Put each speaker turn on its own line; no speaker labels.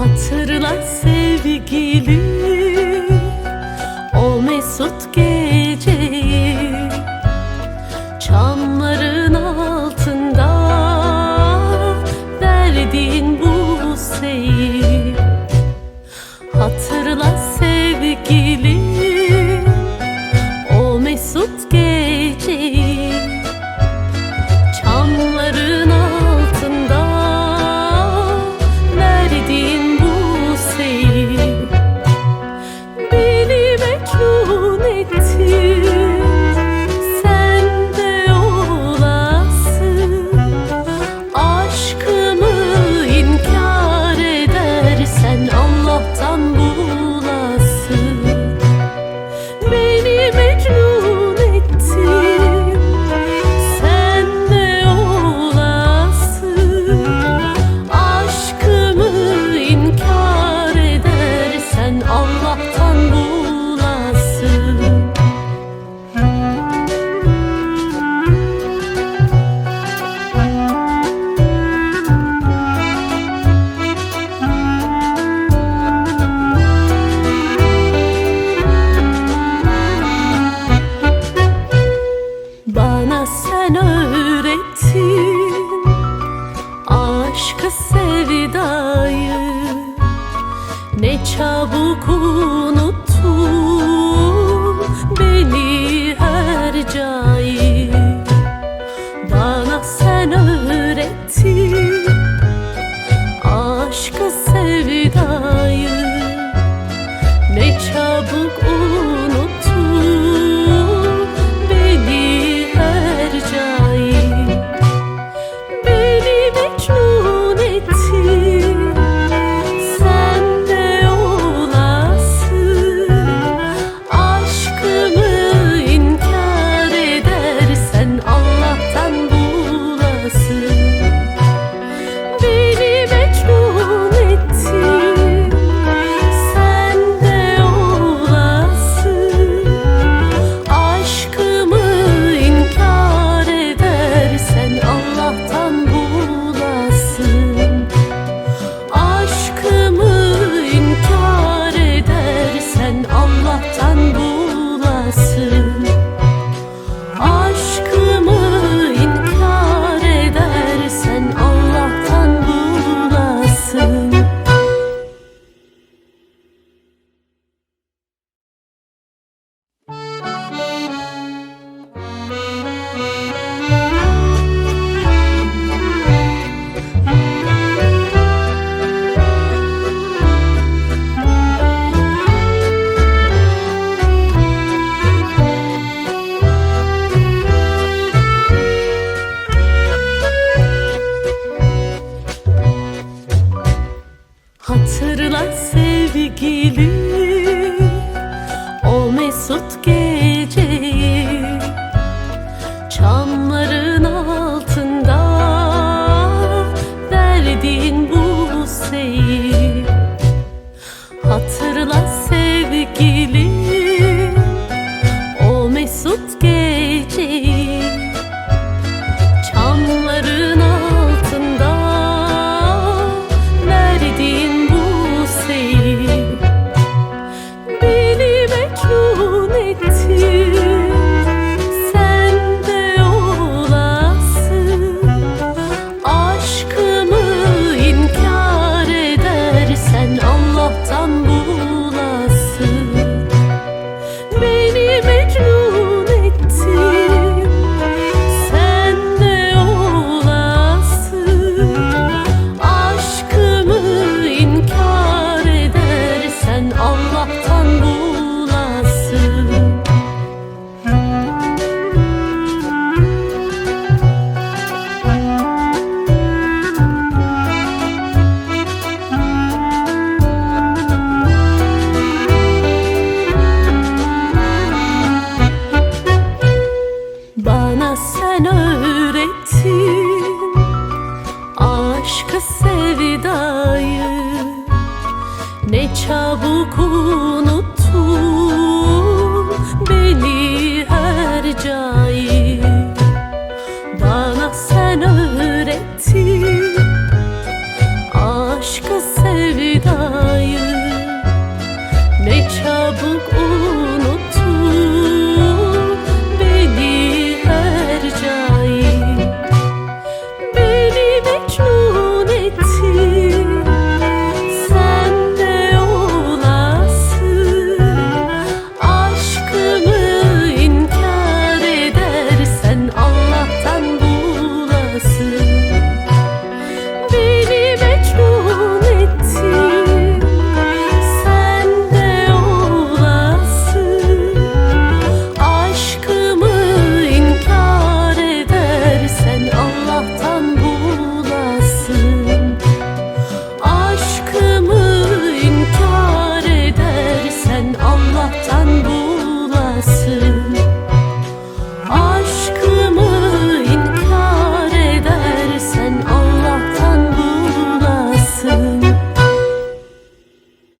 Hatırla sevgilim O mesut gece sen öğrettin Aşkı sevdayı Ne çabuk unuttun Beni her cayı. Bana sen öğrettin Aşkı sevdayı Ne çabuk Hatırla sevgilim O mesut geceyi Çamların altında Verdiğin bu seyi. Hatırla sevgilim O mesut geceyi no.